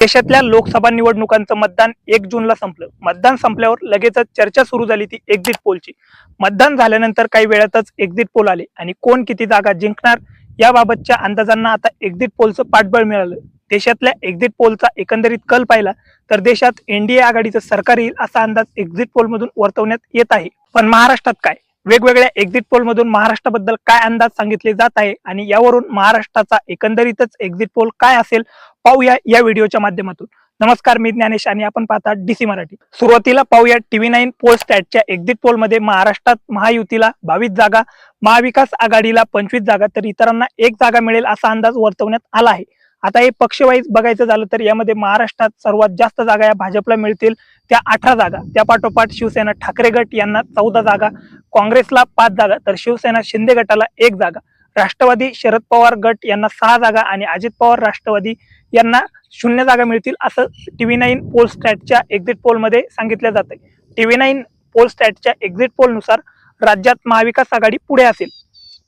देशातल्या लोकसभा निवडणुकांचं मतदान एक जूनला संपलं. मतदान संपल्यावर लगेचच चर्चा सुरू झाली ती एक्झिट पोलची मतदान झाल्यानंतर काही वेळातच एक्झिट पोल आले आणि कोण किती जागा जिंकणार याबाबतच्या अंदाजांना आता एक्झिट पोलचं पाठबळ मिळालं. देशातल्या एक्झिट पोलचा एकंदरीत कल पाहिला तर देशात एनडीए आघाडीचं सरकार येईल असा अंदाज एक्झिट पोलमधून वर्तवण्यात येत आहे. पण महाराष्ट्रात काय? वेगवेगळ्या एक्झिट पोलमधून महाराष्ट्राबद्दल काय अंदाज सांगितले जात आहे आणि यावरून महाराष्ट्राचा एकंदरीतच एक्झिट पोल काय असेल पाहूया या व्हिडिओच्या माध्यमातून. नमस्कार मी ज्ञानेश आणि आपण पाहता डीसी मराठी. सुरुवातीला पाहूया टीव्ही नाईन पोल स्टॅटच्या एक्झिट पोलमध्ये महाराष्ट्रात महायुतीला बावीस जागा महाविकास आघाडीला पंचवीस जागा तर इतरांना एक जागा मिळेल असा अंदाज वर्तवण्यात आला आहे. आता हे पक्षवाईज बघायचं झालं तर यामध्ये महाराष्ट्रात सर्वात जास्त जागा या भाजपला मिळतील त्या अठरा जागा. त्या पाठोपाठ शिवसेना ठाकरे गट यांना चौदा जागा काँग्रेसला पाच जागा तर शिवसेना शिंदे गटाला एक जागा राष्ट्रवादी शरद पवार गट यांना सहा जागा आणि अजित पवार राष्ट्रवादी यांना शून्य जागा मिळतील असं टीव्ही नाईन पोल स्टॅटच्या एक्झिट पोलमध्ये सांगितलं जात आहे टीव्ही नाईन पोल स्टॅटच्या एक्झिट पोलनुसार राज्यात महाविकास आघाडी पुढे असेल.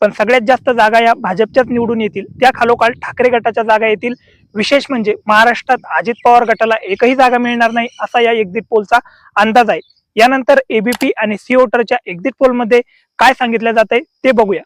पण सगळ्यात जास्त जागा या भाजपच्याच निवडून येतील. त्या खालोखाल ठाकरे गटाच्या जागा येतील. विशेष म्हणजे महाराष्ट्रात अजित पवार गटाला एकही जागा मिळणार नाही असा या एक्झिट पोलचा अंदाज आहे. यानंतर एबीपी आणि सी वोटरच्या एक्झिट पोलमध्ये काय सांगितलं जात आहे ते बघूया.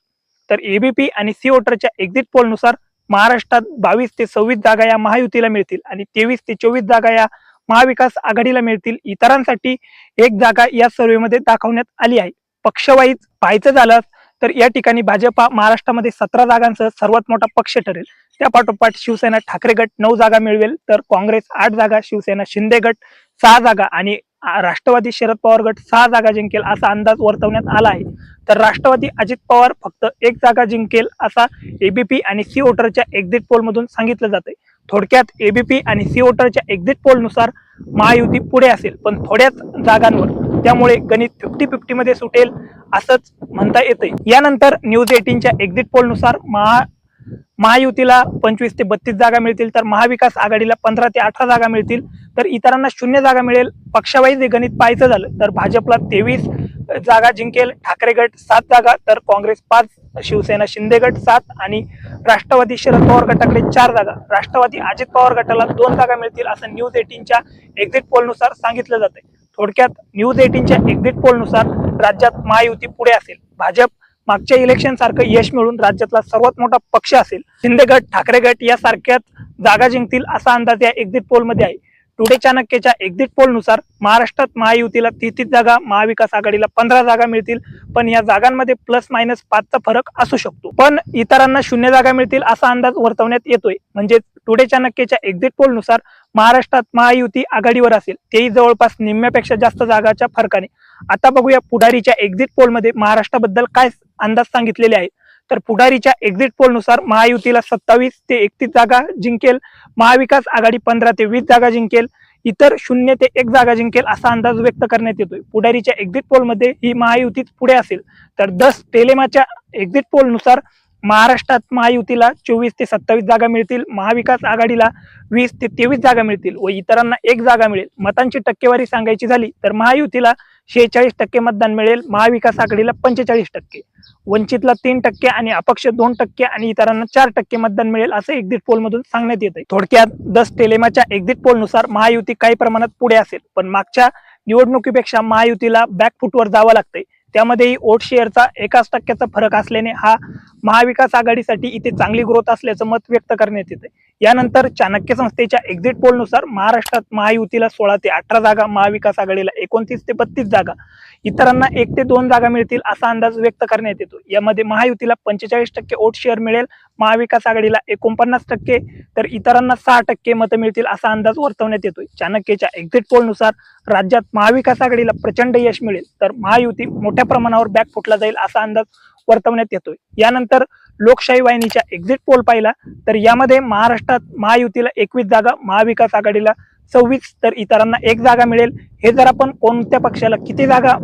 तर एबीपी आणि सी वोटरच्या एक्झिट पोलनुसार महाराष्ट्रात बावीस ते सव्वीस जागा या महायुतीला मिळतील आणि तेवीस ते चोवीस जागा या महाविकास आघाडीला मिळतील. इतरांसाठी एक जागा या सर्व्हेमध्ये दाखवण्यात आली आहे. पक्षवाईज पाहायचं झालं तर या ठिकाणी भाजपा महाराष्ट्रामध्ये सतरा जागांसह सर्वात मोठा पक्ष ठरेल. त्या पाठोपाठ शिवसेना ठाकरे गट नऊ जागा मिळवेल तर काँग्रेस आठ जागा शिवसेना शिंदे गट सहा जागा आणि राष्ट्रवादी शरद पवार गट सहा जागा जिंकेल असा अंदाज वर्तवण्यात आला आहे. तर राष्ट्रवादी अजित पवार फक्त एक जागा जिंकेल असा एबीपी आणि सी वोटरच्या एक्झिट पोलमधून सांगितलं जाते थोडक्यात एबीपी आणि सी वोटरच्या एक्झिट पोलनुसार महायुती पुढे असेल पण थोड्याच जागांवर. त्यामुळे गणित फिफ्टी फिफ्टीमध्ये सुटेल असंच म्हणता येते यानंतर न्यूज एटीनच्या एक्झिट पोलनुसार महा महायुतीला पंचवीस ते बत्तीस जागा मिळतील तर महाविकास आघाडीला पंधरा ते अठरा जागा मिळतील तर इतरांना शून्य जागा मिळेल. पक्षावाईज हे गणित पाहायचं झालं तर भाजपला तेवीस जागा जिंकेल ठाकरे गट सात जागा तर काँग्रेस पाच शिवसेना शिंदे गट सात आणि राष्ट्रवादी शरद पवार गटाकडे चार जागा. राष्ट्रवादी अजित पवार गटाला दोन जागा मिळतील असं न्यूज एटीनच्या एक्झिट पोलनुसार सांगितलं जाते थोडक्यात न्यूज एटीनच्या एक्झिट पोलनुसार राज्यात महायुती पुढे असेल. भाजप मागच्या इलेक्शन सारखं यश मिळून राज्यातला सर्वात मोठा पक्ष असेल. शिंदे गट ठाकरे गट यासारख्याच जागा जिंकतील असा अंदाज या एक्झिट पोलमध्ये आहे. टुडे चाणक्यच्या एक्झिट पोलनुसार महाराष्ट्रात महायुतीला तेहतीस जागा महाविकास आघाडीला पंधरा जागा मिळतील. पण या जागांमध्ये प्लस मायनस पाचचा फरक असू शकतो. पण इतरांना शून्य जागा मिळतील असा अंदाज वर्तवण्यात येतोय. म्हणजे टुडे चाणक्यच्या एक्झिट पोलनुसार महाराष्ट्रात महायुती आघाडीवर असेल तेही जवळपास निम्म्यापेक्षा जास्त जागाच्या फरकाने. आता बघूया पुढारीच्या एक्झिट पोलमध्ये महाराष्ट्राबद्दल काय अंदाज सांगितलेले आहेत तर पुढारीच्या एक्झिट पोलनुसार महायुतीला सत्तावीस ते एकतीस जागा जिंकेल. महाविकास आघाडी पंधरा ते वीस जागा जिंकेल. इतर शून्य ते एक जागा जिंकेल असा अंदाज व्यक्त करण्यात येतोय. पुढारीच्या एक्झिट पोलमध्ये ही महायुतीच पुढे असेल. तर दस टेलेमाच्या एक्झिट पोलनुसार महाराष्ट्रात महायुतीला चोवीस ते सत्तावीस जागा मिळतील. महाविकास आघाडीला वीस ते तेवीस जागा मिळतील व इतरांना एक जागा मिळेल. मतांची टक्केवारी सांगायची झाली तर महायुतीला शेहेचाळीस टक्के मतदान मिळेल. महाविकास आघाडीला पंचेचाळीस टक्के. वंचितला तीन टक्के आणि अपक्ष दोन टक्के आणि इतरांना चार टक्के मतदान मिळेल असं एक्झिट पोलमधून सांगण्यात येत आहे थोडक्यात दस टेलेमाच्या एक्झिट पोलनुसार महायुती काही प्रमाणात पुढे असेल पण मागच्या निवडणुकीपेक्षा महायुतीला बॅकफुटवर जावं लागतंय. त्यामध्येही ओट शेअरचा एकाच टक्क्याचा फरक असल्याने हा महाविकास आघाडीसाठी इथे चांगली ग्रोथ असल्याचं मत व्यक्त करण्यात येते यानंतर चाणक्य संस्थेच्या एक्झिट पोलनुसार महाराष्ट्रात महायुतीला सोळा ते अठरा जागा महाविकास आघाडीला एकोणतीस ते बत्तीस जागा इतरांना एक ते दोन जागा मिळतील असा अंदाज व्यक्त करण्यात येतो. यामध्ये महायुतीला पंचेचाळीस टक्के ओट शेअर मिळेल महाविकास आघाडीला एकोणपन्नास टक्के तर इतरांना सहा टक्के मतं मिळतील असा अंदाज वर्तवण्यात येतोय. चाणक्यच्या एक्झिट पोलनुसार राज्यात महाविकास आघाडीला प्रचंड यश मिळेल तर महायुती मोठ्या प्रमाणावर बॅक फुटला जाईल असा अंदाज वर्तवण्यात येतोय. यानंतर लोकशाही वाहिनीच्या एक्झिट पोल पाहिला तर यामध्ये महाराष्ट्रात महायुतीला एकवीस जागा महाविकास आघाडीला सव्वीस तर इतरांना एक जागा मिळेल. हे जर आपण कोणत्या पक्षाला किती जागा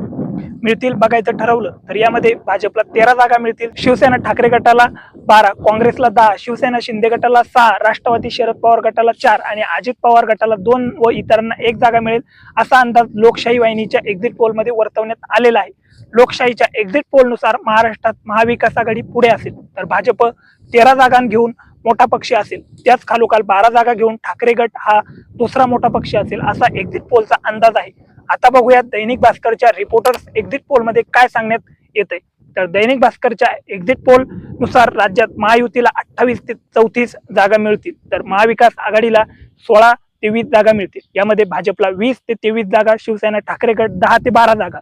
मिळतील बघायचं ठरवलं तर यामध्ये भाजपला तेरा जागा मिळतील. शिवसेना ठाकरे गटाला बारा काँग्रेसला दहा शिवसेना शिंदे गटाला सहा राष्ट्रवादी शरद पवार गटाला चार आणि अजित पवार गटाला दोन व इतरांना एक जागा मिळेल असा अंदाज लोकशाही वाहिनीच्या एक्झिट पोलमध्ये वर्तवण्यात आलेला आहे. लोकशाहीच्या एक्झिट पोलनुसार महाराष्ट्रात महाविकास आघाडी पुढे असेल तर भाजप तेरा जागां घेऊन मोठा पक्ष असेल. त्याच खालोखाल बारा जागा घेऊन ठाकरे गट हा दुसरा मोठा पक्ष असेल असा एक्झिट पोलचा अंदाज आहे. आता बघूया दैनिक भास्करच्या रिपोर्टर्स एक्झिट पोलमध्ये काय सांगण्यात येत आहे तर दैनिक भास्करच्या एक्झिट पोलनुसार राज्यात महायुतीला अठ्ठावीस ते चौतीस जागा मिळतील. तर महाविकास आघाडीला सोळा ते वीस जागा मिळतील. यामध्ये भाजपला वीस ते तेवीस जागा शिवसेना ठाकरे गट दहा ते बारा जागा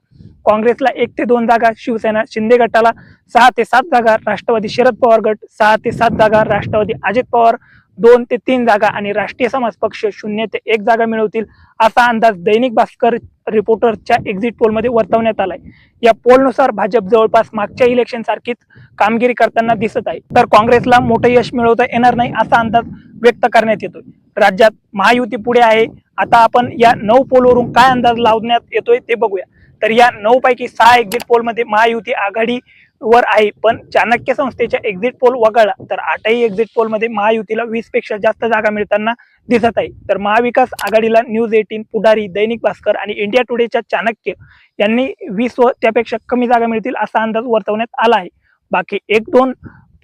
काँग्रेसला एक ते दोन जागा शिवसेना शिंदे गटाला सहा ते सात जागा राष्ट्रवादी शरद पवार गट सहा ते सात जागा राष्ट्रवादी अजित पवार दोन ते तीन जागा आणि राष्ट्रीय समाज पक्ष शून्य ते एक जागा मिळवतील असा अंदाज दैनिक भास्कर रिपोर्टरच्या एक्झिट पोलमध्ये वर्तवण्यात आलाय. या पोलनुसार भाजप जवळपास मागच्या इलेक्शन सारखीच कामगिरी करताना दिसत आहे. तर काँग्रेसला मोठं यश मिळवता येणार नाही असा अंदाज व्यक्त करण्यात येतोय. राज्यात महायुती पुढे आहे. आता आपण या नऊ पोलवरून काय अंदाज लावण्यात येतोय ते बघूया. तर या नऊ पैकी सहा एक्झिट पोलमध्ये महायुती आघाडी वर आहे. पण चाणक्य संस्थेच्या एक्झिट पोल वगळला तर आठही एक्झिट पोलमध्ये महायुतीला वीसपेक्षा जास्त जागा मिळताना दिसत आहे. तर महाविकास आघाडीला न्यूज एटीन पुढारी दैनिक भास्कर आणि इंडिया टुडेच्या चाणक्य यांनी वीस व त्यापेक्षा कमी जागा मिळतील असा अंदाज वर्तवण्यात आला आहे. बाकी एक दोन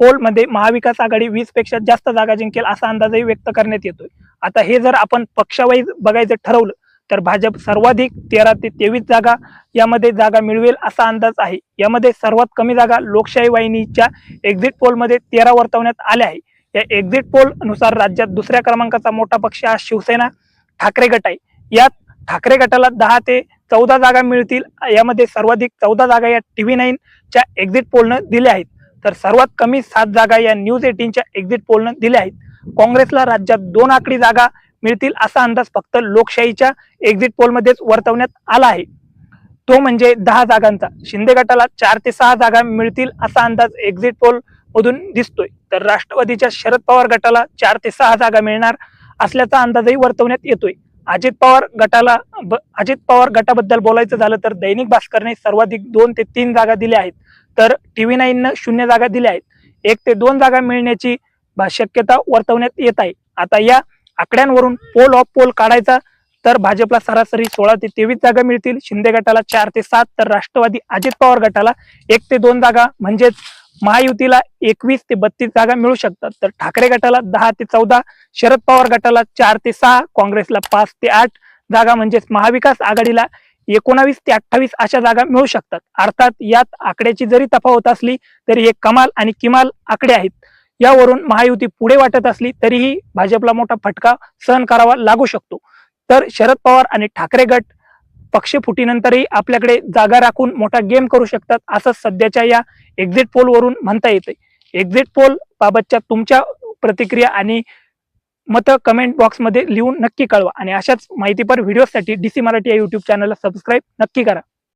पोलमध्ये महाविकास आघाडी वीसपेक्षा जास्त जागा जिंकेल असा अंदाजही व्यक्त करण्यात येतोय. आता हे जर आपण पक्षावाईज बघायचं ठरवलं तर भाजप सर्वाधिक तेरा ते तेवीस जागा यामध्ये जागा मिळवेल असा अंदाज आहे. यामध्ये सर्वात कमी जागा लोकशाही वाहिनीच्या एक्झिट पोलमध्ये तेरा वर्तवण्यात आल्या आहे. या एक्झिट पोलनुसार राज्यात दुसऱ्या क्रमांकाचा मोठा पक्ष हा शिवसेना ठाकरे गट आहे. यात ठाकरे गटाला दहा ते चौदा जागा मिळतील. यामध्ये सर्वाधिक चौदा जागा या टीव्ही नाईनच्या एक्झिट पोलनं दिल्या आहेत. तर सर्वात कमी सात जागा या न्यूज एटीनच्या एक्झिट पोलनं दिल्या आहेत. काँग्रेसला राज्यात दोन आकडी जागा मिळतील असा अंदाज फक्त लोकशाहीच्या एक्झिट पोलमध्येच वर्तवण्यात आला आहे. तो म्हणजे दहा जागांचा. शिंदे गटाला चार ते सहा जागा मिळतील असा अंदाज एक्झिट पोल मधून दिसतोय. तर राष्ट्रवादीच्या शरद पवार गटाला चार ते सहा जागा मिळणार असल्याचा अंदाजही वर्तवण्यात येतोय. अजित पवार गटाला अजित पवार गटाबद्दल बोलायचं झालं तर दैनिक भास्करने सर्वाधिक दोन ते तीन जागा दिल्या आहेत. तर टीव्ही नाईननं शून्य जागा दिल्या आहेत. एक ते दोन जागा मिळण्याची भा- शक्यता वर्तवण्यात येत आहे. आता या आकड्यांवरून पोल ऑफ पोल काढायचा. तर भाजपला सरासरी सोळा ते तेवीस जागा मिळतील. शिंदे गटाला चार ते सात तर राष्ट्रवादी अजित पवार गटाला एक ते दोन जागा. म्हणजेच महायुतीला एकवीस ते बत्तीस जागा मिळू शकतात. तर ठाकरे गटाला दहा ते चौदा शरद पवार गटाला चार ते सहा काँग्रेसला पाच ते आठ जागा. म्हणजेच महाविकास आघाडीला एकोणावीस ते अठ्ठावीस अशा जागा मिळू शकतात. अर्थात यात आकड्याची जरी तफावत असली तरी हे कमाल आणि किमाल आकडे आहेत. यावरून महायुती पुढे वाटत असली तरीही भाजपला मोठा फटका सहन करावा लागू शकतो. तर शरद पवार आणि ठाकरे गट पक्षफुटीनंतरही आपल्याकडे जागा राखून मोठा गेम करू शकतात असं सध्याच्या या एक्झिट पोल वरून म्हणता येते एक्झिट पोल बाबतच्या तुमच्या प्रतिक्रिया आणि मत कमेंट बॉक्समध्ये लिहून नक्की कळवा आणि अशाच माहितीपर व्हिडिओसाठी डी सी मराठी या युट्यूब चॅनलला सबस्क्राईब नक्की करा.